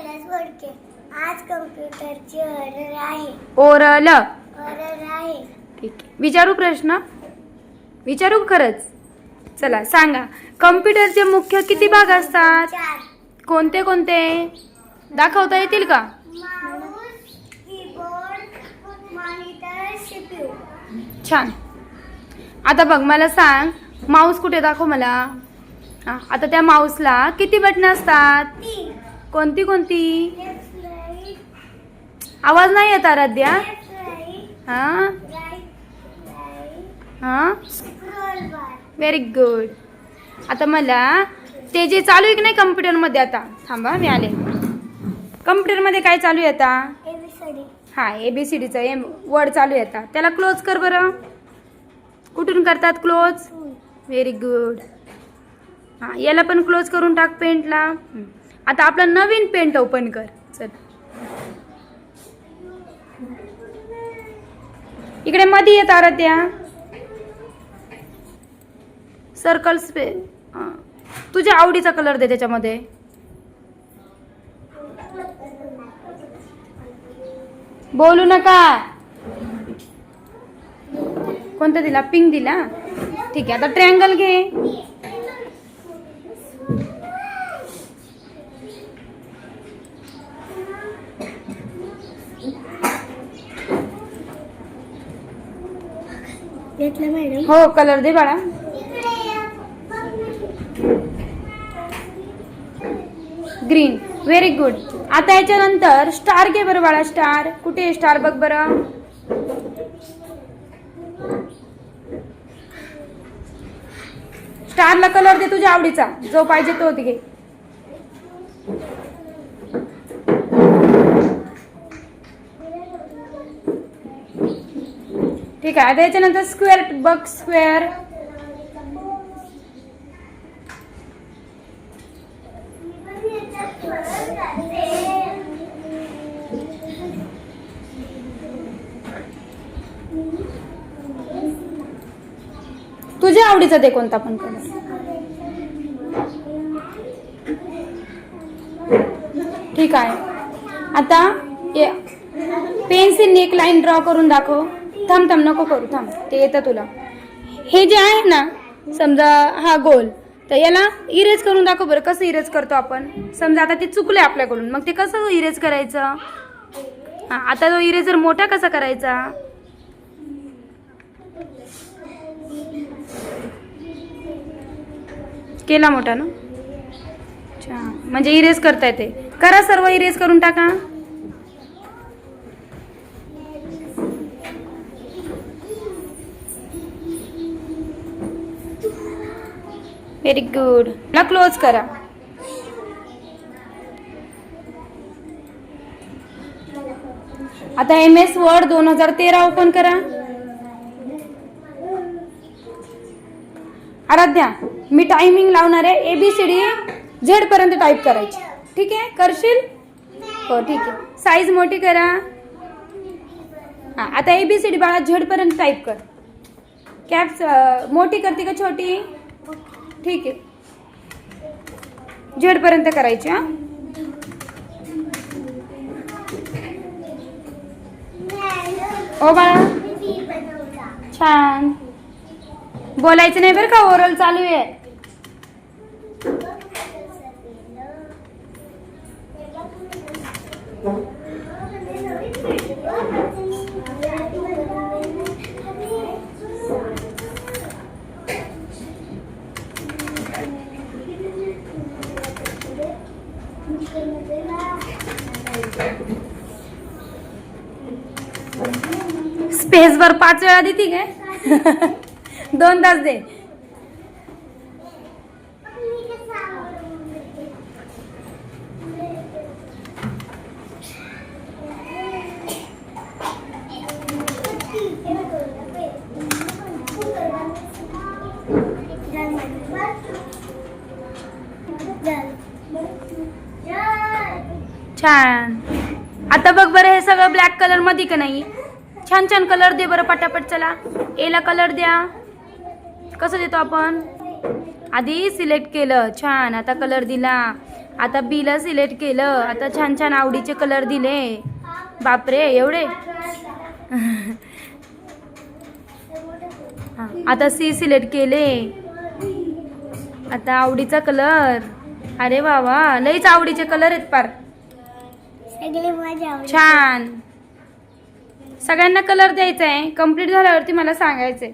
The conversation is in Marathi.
कैलास आज कम्प्युटरची आहे. ओरल. आहे. ठीक विचारू प्रश्न? विचारू खरंच? चला सांगा. कम्प्युटरचे मुख्य किती भाग असतात? कोणते कोणते? दाखवता येतील का? छान. आता बघ मला सांग. माऊस कुठे दाखव मला. आता त्या माऊसला किती बटणं असतात? तीन. कोणती कोणती? आवाज नाही येत आराध्या. हा? हा? व्हेरी गुड आता मला ते जे चालू आहे की नाही कम्प्युटरमध्ये आता? थांबा मी आले. कम्प्युटरमध्ये काय चालू आहे आता? एबीसीडी हा ए बी सी डीचं एम वर्ड चालू आहे आता. त्याला क्लोज कर बरं. कुठून करतात क्लोज व्हेरी गुड हां याला पण क्लोज करून टाक पेंटला. आता आपला नवीन पेंट ओपन कर. चल. इकडे मध्ये येत आराध्या त्या सर्कल्स पे तुझ्या आवडीचा कलर दे त्याच्यामध्ये. बोलू नका. कोणता दिला? पिंक दिला? ठीक आहे आता ट्रँगल घे. घेतलं मॅडम. हो कलर दे बाळा. ग्रीन. व्हेरी गुड आता याच्यानंतर स्टार घे बरं बाळा स्टार कुठे स्टार बघ बरं. स्टारला कलर दे तुझ्या आवडीचा. जो पाहिजे तो घे ठीक आहे आता याच्यानंतर स्क्वेअर बघ स्क्वेअर तुझ्या आवडीचा दे कोणता पण कलर. ठीक आहे. आता पेन्सिलने एक लाईन ड्रॉ करून दाखव. थांब थांब नको करू थांब. ते येतं तुला. हे जे आहे ना समजा हा गोल तर याला इरेज करून दाखव बरं कसं इरेज करतो आपण? समजा आता ते चुकले आपल्याकडून मग ते कसं इरेज करायचं? हा आता तो इरेजर मोठा कसा करायचा? केला मोठा ना? अच्छा म्हणजे इरेज करता येते करा सर्व इरेज करून टाका. व्हेरी गुड ना क्लोज करा. आता एम एस वर्ड दोन हजार तेरा ओपन करा. आराध्या मी टायमिंग लावणार आहे. एबीसीडी झेड पर्यंत टाईप करायची. ठीक आहे? करशील? हो ठीक आहे. साईज मोठी करा. हा आता एबीसीडी बाळा झेड पर्यंत टाईप कर कॅप्स मोठी करते का छोटी? ठीक आहे. झेडपर्यंत करायची हा? ओ बाळा. छान. बोलायचं नाही बरं का ओरल चालू आहे. स्पेस वर पाच वेळा देते काय दोन तास दे. छान. आता बघ बरं हे सगळं ब्लॅक कलरमध्ये का नाही? छान छान कलर दे बरं पटापट चला. एला कलर द्या. कसं देतो आपण? आधी सिलेक्ट केलं. छान आता कलर दिला. आता बीला सिलेक्ट केलं. आता छान छान आवडीचे कलर दिले. बापरे एवढे? आता सी सिलेक्ट केले. आता आवडीचा कलर अरे वा वा. लईच आवडीचे कलर आहेत पार. सगळे माझ्या आवडीचे. छान. सगळ्यांना कलर द्यायचा आहे कंप्लीट झाल्यावरती मला सांगायचंय.